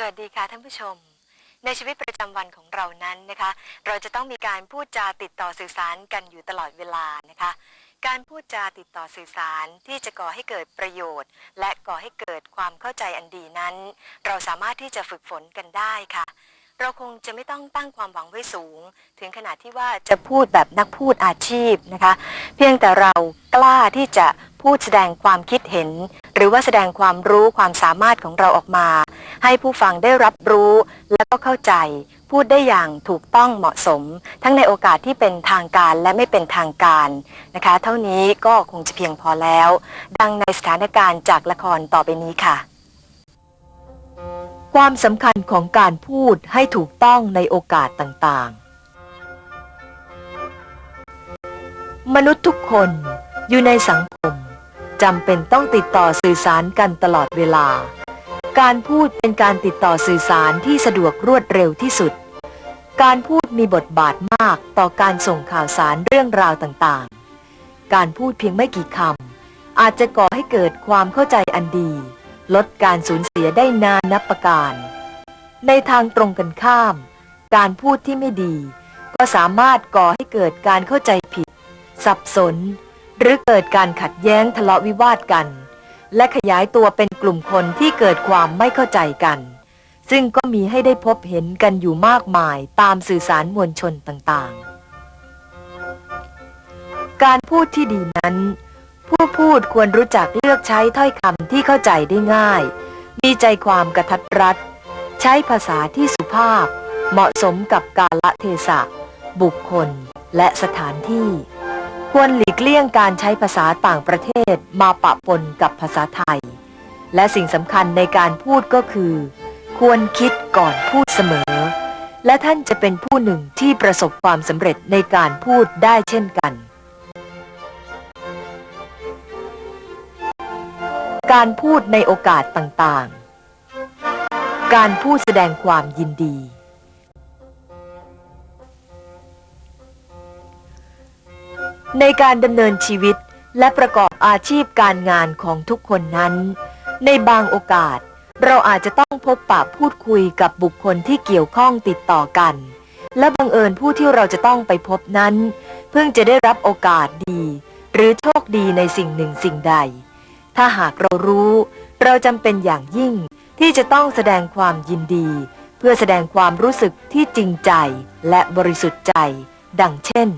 สวัสดีค่ะท่านผู้ชม ในชีวิตประจำวันของเรานั้นนะคะ เราจะต้องมีการพูดจาติดต่อสื่อสารกันอยู่ตลอดเวลานะคะ การพูดจาติดต่อสื่อสารที่จะก่อให้เกิดประโยชน์ และก่อให้เกิดความเข้าใจอันดีนั้น เราสามารถที่จะฝึกฝนกันได้ค่ะ เราคงจะไม่ต้องตั้งความหวังไว้สูง ถึงขนาดที่ว่าจะพูดแบบนักพูดอาชีพนะคะ เพียงแต่เรากล้าที่จะ พูดแสดงความคิดเห็น หรือว่าแสดงความรู้ความสามารถของเราออกมา ให้ผู้ฟังได้รับรู้และก็เข้าใจ พูดได้อย่างถูกต้องเหมาะสม ทั้งในโอกาสที่เป็นทางการและไม่เป็นทางการนะคะ เท่านี้ก็คงจะเพียงพอแล้ว ดังในสถานการณ์จากละครต่อไปนี้ค่ะ ความสำคัญของการพูดให้ถูกต้องในโอกาสต่างๆ มนุษย์ทุกคนอยู่ในสังคม จำเป็นต้องติดต่อสื่อสารกันตลอดเวลา การพูดเป็นการติดต่อสื่อสารที่สะดวกรวดเร็วที่สุด การพูดมีบทบาทมากต่อการส่งข่าวสารเรื่องราวต่างๆ การพูดเพียงไม่กี่คำอาจจะก่อให้เกิดความเข้าใจอันดี ลดการสูญเสียได้นานนับประการ ในทางตรงกันข้าม การพูดที่ไม่ดี ก็สามารถก่อให้เกิดการเข้าใจผิด สับสน หรือเกิดการขัดแย้งทะเลาะวิวาทกัน และขยายตัวเป็นกลุ่มคนที่เกิดความไม่เข้าใจกัน ซึ่งก็มีให้ได้พบเห็นกันอยู่มากมายตามสื่อสารมวลชนต่างๆ การพูดที่ดีนั้น ผู้พูดควรรู้จักเลือกใช้ถ้อยคำที่เข้าใจได้ง่าย มีใจความกระทัดรัด ใช้ภาษาที่สุภาพ เหมาะสมกับกาลเทศะ บุคคลและสถานที่ ควรหลีกเลี่ยงการใช้ภาษาต่างประเทศมาปะปนกับภาษาไทย และสิ่งสำคัญในการพูดก็คือ ควรคิดก่อนพูดเสมอ และท่านจะเป็นผู้หนึ่งที่ประสบความสำเร็จในการพูดได้เช่นกัน การพูดในโอกาสต่างๆ การพูดแสดงความยินดี ในการดำเนินชีวิตและประกอบอาชีพการงานของทุกคนนั้น ในบางโอกาส เราอาจจะต้องพบปะพูดคุยกับบุคคลที่เกี่ยวข้องติดต่อกัน และบังเอิญผู้ที่เราจะต้องไปพบนั้น เพิ่งจะได้รับโอกาสดี หรือโชคดีในสิ่งหนึ่งสิ่งใด ถ้าหากเรารู้ เราจำเป็นอย่างยิ่งที่จะต้องแสดงความยินดี เพื่อแสดงความรู้สึกที่จริงใจและบริสุทธิ์ใจ ดังเช่น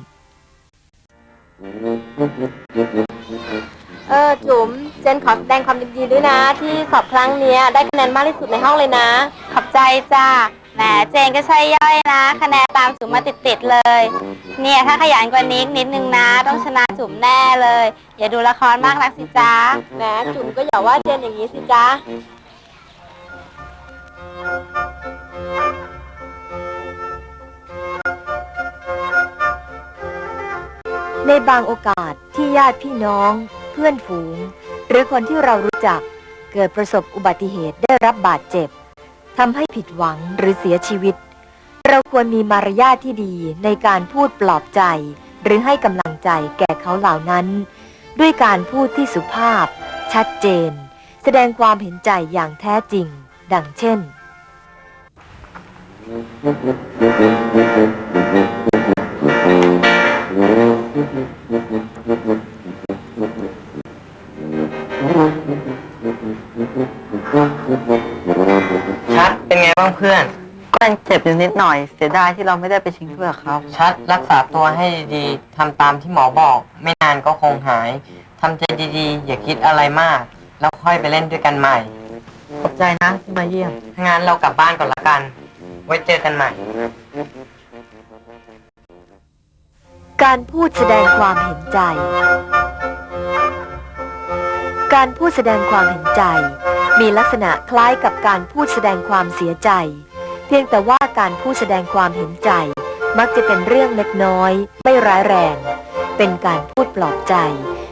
เออจุ๋มเจนขอแสดงความยินดีด้วยนะ ที่สอบครั้งเนี้ยได้คะแนนมากที่สุดในห้องเลยนะ ขอบใจจ้าแหมเจนก็ใช่ย่อยนะ คะแนนตามจุ๋มมาติดๆเลย เนี่ยถ้าขยันกว่านี้นิดนึงนะ ต้องชนะจุ๋มแน่เลย อย่าดูละครมากนักสิจ้าแหมจุ๋มก็อย่าว่าเจนอย่างนี้สิจ๊ะ ในบางโอกาสที่ญาติพี่น้อง เพื่อนฝูง หรือคนที่เรารู้จัก เกิดประสบอุบัติเหตุได้รับบาดเจ็บทำให้ผิดหวังหรือเสียชีวิต เราควรมีมารยาทที่ดีในการพูดปลอบใจ หรือให้กำลังใจแก่เขาเหล่านั้น ด้วยการพูดที่สุภาพ ชัดเจน แสดงความเห็นใจอย่างแท้จริง ดังเช่น ชัดเป็นไงบ้างเพื่อน ก็ยังเจ็บอยู่นิดหน่อย เสียดายที่เราไม่ได้ไปชิงเพื่อเขาชัดรักษาตัวให้ดีทำตามที่หมอบอก ไม่นานก็คงหายทำใจดีๆ อย่าคิดอะไรมาก แล้วค่อยไปเล่นด้วยกันใหม่ขอบใจนะที่มาเยี่ยมงั้นเรากลับบ้านก่อนละกัน ไว้เจอกันใหม่ การพูดแสดงความเห็นใจ การพูดแสดงความเห็นใจ มีลักษณะคล้ายกับการพูดแสดงความเสียใจ เพียงแต่ว่าการพูดแสดงความเห็นใจ มักจะเป็นเรื่องเล็กน้อย ไม่ร้ายแรง เป็นการพูดปลอบใจ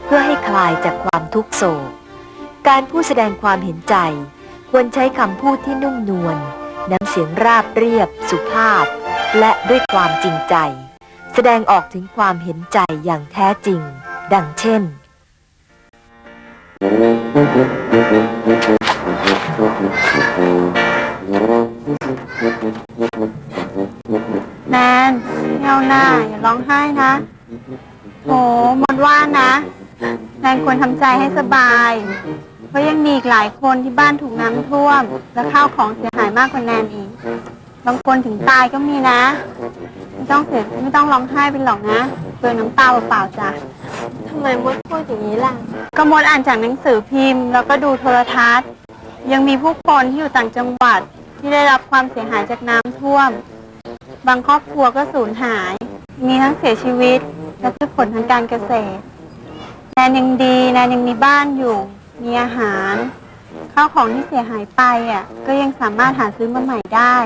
เพื่อให้คลายจากความทุกโศก การพูดแสดงความเห็นใจ ควรใช้คำพูดที่นุ่มนวลน้ำเสียงราบเรียบ สุภาพ และด้วยความจริงใจ แสดงออกถึงความเห็นใจอย่างแท้จริง ดังเช่น แนนเอาหน้าอย่าร้องไห้นะโหมดว่านะแนนควรทำใจให้สบาย เพราะยังมีอีกหลายคนที่บ้านถูกน้ำท่วม และข้าวของเสียหายมากกว่าแนนอีก บางคนถึงตายก็มีนะ ต้องเสียไม่ต้องร้องไห้ไปหรอกนะเปลืองน้ำตาเปล่าๆจ้ะทำไมมดพูดอย่างนี้ล่ะ ก็มดอ่านจากหนังสือพิมพ์ แล้วก็ดูโทรทัศน์ ยังมีผู้คนที่อยู่ต่างจังหวัดที่ได้รับความเสียหายจากน้ำท่วม บางครอบครัวก็สูญหาย มีทั้งเสียชีวิต และพืชผลทางการเกษตร แนนยังดี แนนยังมีบ้านอยู่ มีอาหาร ข้าวของที่เสียหายไปอะ ก็ยังสามารถหาซื้อมาใหม่ได้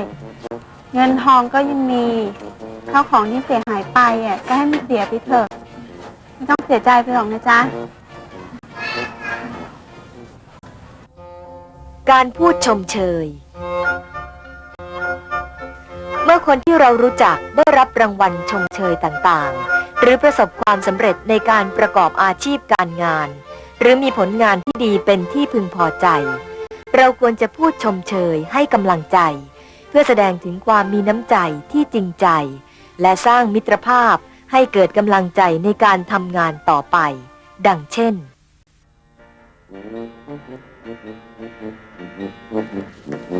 เงินทองก็ยังมี ข้าวของที่เสียหายไปอะก็ให้มันเสียไปเถอะไม่ต้องเสียใจไปหรอกนะจ๊ะ การพูดชมเชย เมื่อคนที่เรารู้จักได้รับรางวัลชมเชยต่างๆ หรือประสบความสำเร็จในการประกอบอาชีพการงาน หรือมีผลงานที่ดีเป็นที่พึงพอใจ เราควรจะพูดชมเชยให้กำลังใจ เพื่อแสดงถึงความมีน้ำใจที่จริงใจ และสร้างมิตรภาพให้เกิดกำลังใจในการทำงานต่อไป ดังเช่น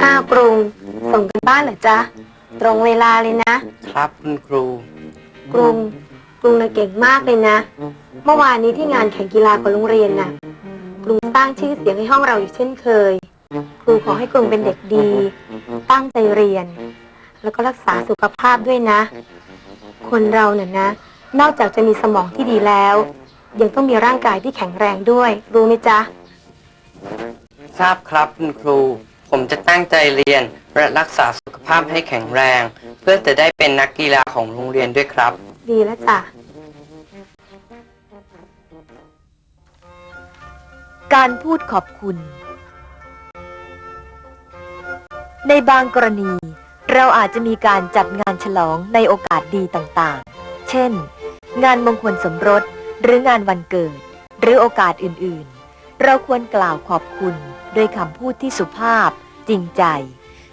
อ้าวกรุงส่งกันบ้านเหรอจ๊ะ ตรงเวลาเลยนะ ครับคุณครู กรุงกรุงน่ะเก่งมากเลยนะ เมื่อวานนี้ที่งานแข่งกีฬาของโรงเรียนน่ะ กรุงสร้างชื่อเสียงให้ห้องเราอีกเช่นเคย ครูขอให้กรุงเป็นเด็กดี ตั้งใจเรียน แล้วก็รักษาสุขภาพด้วยนะ คนเราเนี่ยนะ นอกจากจะมีสมองที่ดีแล้ว ยังต้องมีร่างกายที่แข็งแรงด้วย รู้ไหมจ๊ะ ทราบครับคุณครู ผมจะตั้งใจเรียนและรักษาสุขภาพให้แข็งแรง เพื่อจะได้เป็นนักกีฬาของโรงเรียนด้วยครับ ดีแล้วจ้ะ การพูดขอบคุณ ในบางกรณี เราอาจจะมีการจัดงานฉลองในโอกาสดีต่างๆ เช่น งานมงคลสมรส หรืองานวันเกิด หรือโอกาสอื่นๆ เราควรกล่าวขอบคุณด้วยคำพูดที่สุภาพ จริงใจ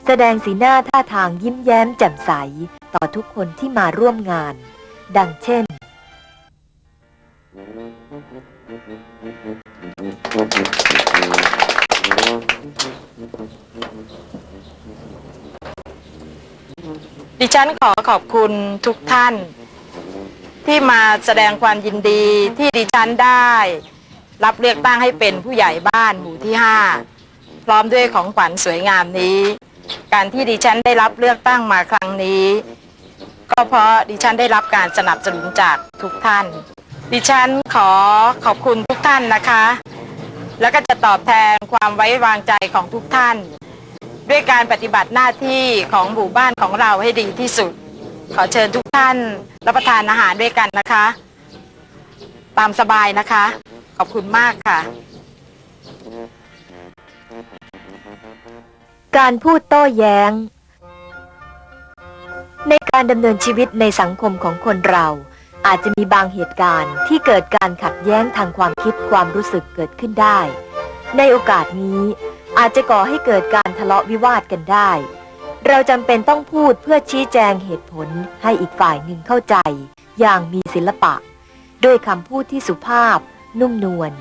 แสดงสีหน้าท่าทางยิ้มแย้มแจ่มใส ต่อทุกคนที่มาร่วมงาน ดังเช่น ดิฉันขอขอบคุณทุกท่าน ที่มาแสดงความยินดีที่ดิฉันได้ รับเลือกตั้งให้เป็นผู้ใหญ่บ้านหมู่ที่ห้าพร้อมด้วยของขวัญสวยงามนี้ การที่ดิฉันได้รับเลือกตั้งมาครั้งนี้ ก็เพราะดิฉันได้รับการสนับสนุนจากทุกท่าน ดิฉันขอขอบคุณทุกท่านนะคะ แล้วก็จะตอบแทนความไว้วางใจของทุกท่าน ด้วยการปฏิบัติหน้าที่ของหมู่บ้านของเราให้ดีที่สุด ขอเชิญทุกท่านรับประทานอาหารด้วยกันนะคะ ตามสบายนะคะ ขอบคุณมากค่ะ การพูดโต้แย้ง ในการดำเนินชีวิตในสังคมของคนเราอาจจะมีบางเหตุการณ์ที่เกิดการขัดแย้งทางความคิดความรู้สึกเกิดขึ้นได้ ในโอกาสนี้อาจจะก่อให้เกิดการ ทะเลาะวิวาทกันได้ เราจำเป็นต้องพูดเพื่อชี้แจงเหตุผลให้อีกฝ่ายหนึ่งเข้าใจ อย่างมีศิลปะ ด้วยคำพูดที่สุภาพ นุ่มนวล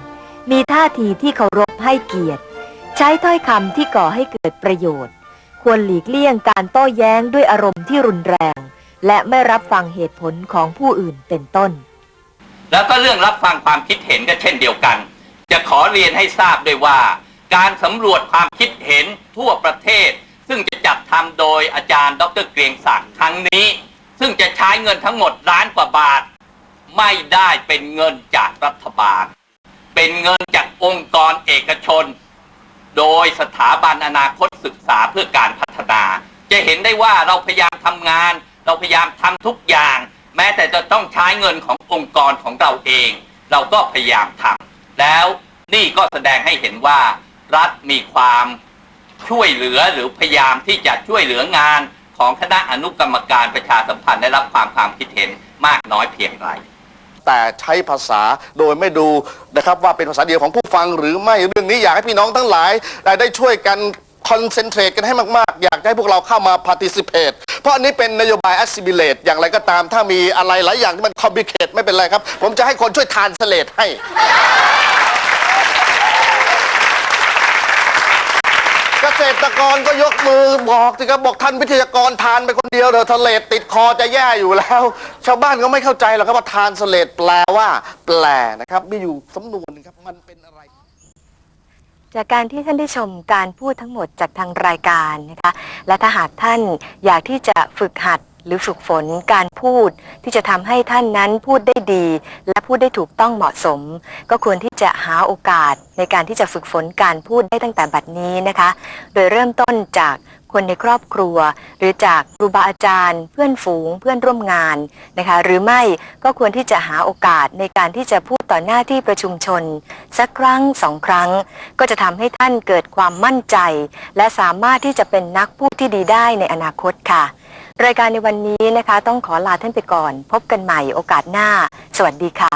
มีท่าทีที่เคารพให้เกียรติ ใช้ถ้อยคำที่ก่อให้เกิดประโยชน์ ควรหลีกเลี่ยงการโต้แย้งด้วยอารมณ์ที่รุนแรง และไม่รับฟังเหตุผลของผู้อื่นเป็นต้น แล้วก็เรื่องรับฟังความคิดเห็นก็เช่นเดียวกัน จะขอเรียนให้ทราบด้วยว่า การสำรวจความคิดเห็นทั่วประเทศ ซึ่งจะจัดทำโดยอาจารย์ ดรเกรียงศักดิ์ครั้งนี้ ซึ่งจะใช้เงินทั้งหมดล้านกว่าบาท ไม่ได้เป็นเงินจากรัฐบาล เป็นเงินจากองค์กรเอกชน โดยสถาบันอนาคตศึกษาเพื่อการพัฒนา จะเห็นได้ว่าเราพยายามทำงาน เราพยายามทำทุกอย่าง แม้แต่จะต้องใช้เงินขององค์กรของเราเอง เราก็พยายามทำแล้วนี่ก็แสดงให้เห็นว่า รัฐมีความช่วยเหลือหรือพยายามที่จะช่วยเหลืองานของคณะอนุกรรมการประชาสัมพันธ์ได้รับความความคิดเห็นมากน้อยเพียงไรแต่ใช้ภาษาโดยไม่ดูนะครับว่าเป็นภาษาเดียวของผู้ฟังหรือไม่เรื่องนี้อยากให้พี่น้องทั้งหลาย ได้ได้ช่วยกันคอนเซนเทรตกันให้มาก ๆ อยากให้พวกเราเข้ามา participate เพราะอันนี้เป็นนโยบาย assimilate อย่างไรก็ตามถ้ามีอะไรหลายอย่างที่มัน complicate ไม่เป็นไรครับ ผมจะให้คนช่วยทานสเลตให้ เกษตรกรก็ยกมือบอกสิครับบอกท่านวิทยากรทานไปคนเดียวเถอะทะเลตติดคอจะแย่อยู่แล้ว ชาวบ้านก็ไม่เข้าใจหรอกครับว่าทานสเลดแปลว่า แปลนะครับ มีอยู่สำนวนหนึงครับมันเป็นอะไร จากการที่ท่านได้ชมการพูดทั้งหมดจากทางรายการนะคะ และถ้าหากท่านอยากที่จะฝึกหัด หรือฝึกฝนการพูดที่จะทำให้ท่านนั้นพูดได้ดี และพูดได้ถูกต้องเหมาะสม ก็ควรที่จะหาโอกาสในการที่จะฝึกฝนการพูดได้ตั้งแต่บัดนี้นะคะ โดยเริ่มต้นจากคนในครอบครัว หรือจากครูบาอาจารย์ เพื่อนฝูง เพื่อนร่วมงานนะคะหรือไม่ก็ควรที่จะหาโอกาสในการที่จะพูดต่อหน้าที่ประชุมชน สักครั้งสองครั้ง ก็จะทำให้ท่านเกิดความมั่นใจ และสามารถที่จะเป็นนักพูดที่ดีได้ในอนาคตค่ะ รายการในวันนี้นะคะ ต้องขอลาท่านไปก่อน พบกันใหม่โอกาสหน้า สวัสดีค่ะ